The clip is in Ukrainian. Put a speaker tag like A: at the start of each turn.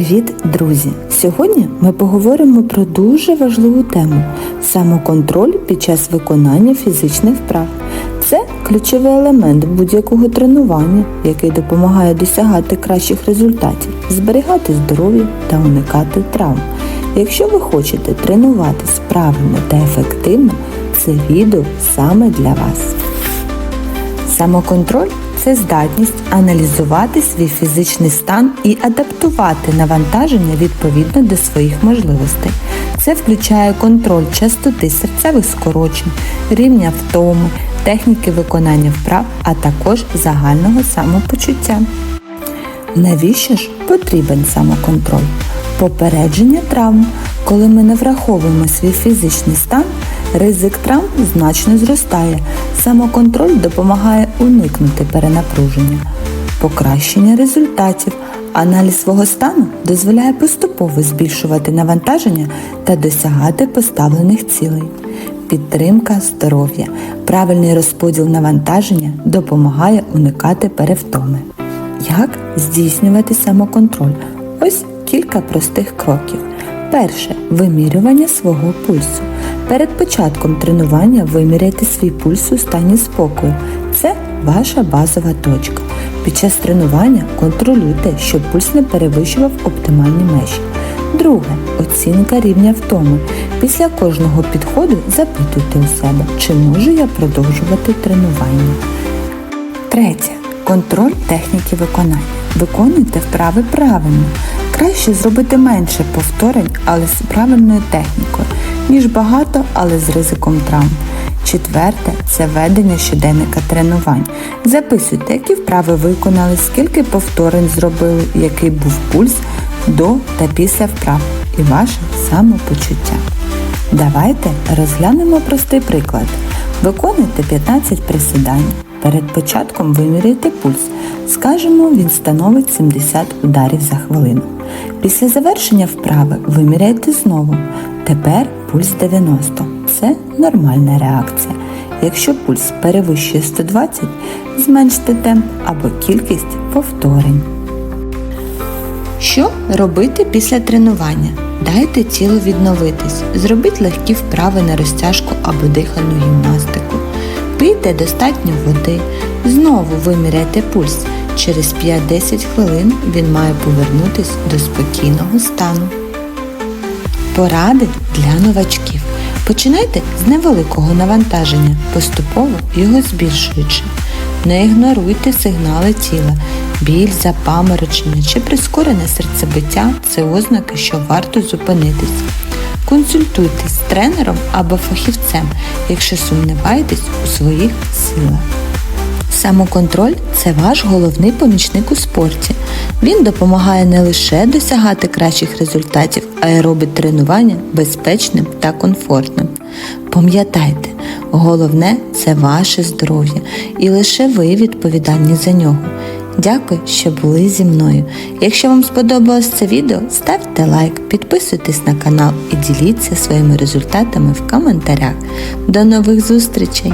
A: Привіт, друзі! Сьогодні ми поговоримо про дуже важливу тему самоконтроль під час виконання фізичних вправ. Це ключовий елемент будь-якого тренування, який допомагає досягати кращих результатів, зберігати здоров'я та уникати травм. Якщо ви хочете тренуватись правильно та ефективно, це відео саме для вас. Самоконтроль це здатність аналізувати свій фізичний стан і адаптувати навантаження відповідно до своїх можливостей. Це включає контроль частоти серцевих скорочень, рівня втоми, техніки виконання вправ, а також загального самопочуття. Навіщо ж потрібен самоконтроль? Попередження травм. Коли ми не враховуємо свій фізичний стан, ризик травм значно зростає. Самоконтроль допомагає уникнути перенапруження, покращення результатів. Аналіз свого стану дозволяє поступово збільшувати навантаження та досягати поставлених цілей. Підтримка здоров'я. Правильний розподіл навантаження допомагає уникати перевтоми. Як здійснювати самоконтроль? Ось кілька простих кроків. Перше вимірювання свого пульсу. Перед початком тренування виміряйте свій пульс у стані спокою. Це ваша базова точка. Під час тренування контролюйте, щоб пульс не перевищував оптимальні межі. Друге оцінка рівня втоми. Після кожного підходу запитуйте у себе, чи можу я продовжувати тренування. Третє. Контроль техніки виконання. Виконуйте вправи правильно. Краще зробити менше повторень, але з правильною технікою, ніж багато, але з ризиком травм. Четверте це ведення щоденника тренувань. Записуйте, які вправи виконали, скільки повторень зробили, який був пульс до та після вправ і ваше самопочуття. Давайте розглянемо простий приклад. Виконуйте 15 присідань. Перед початком виміряйте пульс. Скажемо, він становить 70 ударів за хвилину. Після завершення вправи виміряйте знову. Тепер пульс 90. Це нормальна реакція. Якщо пульс перевищує 120, зменште темп або кількість повторень. Що робити після тренування? Дайте тілу відновитись. Зробіть легкі вправи на розтяжку або дихальну гімнастику. Пийте достатньо води. Знову виміряйте пульс. Через 5-10 хвилин він має повернутись до спокійного стану. Поради для новачків. Починайте з невеликого навантаження, поступово його збільшуючи. Не ігноруйте сигнали тіла. Біль, запаморочення чи прискорене серцебиття це ознаки, що варто зупинитись. Консультуйтесь з тренером або фахівцем, якщо сумніваєтесь у своїх силах. Самоконтроль це ваш головний помічник у спорті. Він допомагає не лише досягати кращих результатів, а й робить тренування безпечним та комфортним. Пам'ятайте, головне це ваше здоров'я і лише ви відповідальні за нього. Дякую, що були зі мною. Якщо вам сподобалось це відео, ставте лайк, підписуйтесь на канал і діліться своїми результатами в коментарях. До нових зустрічей!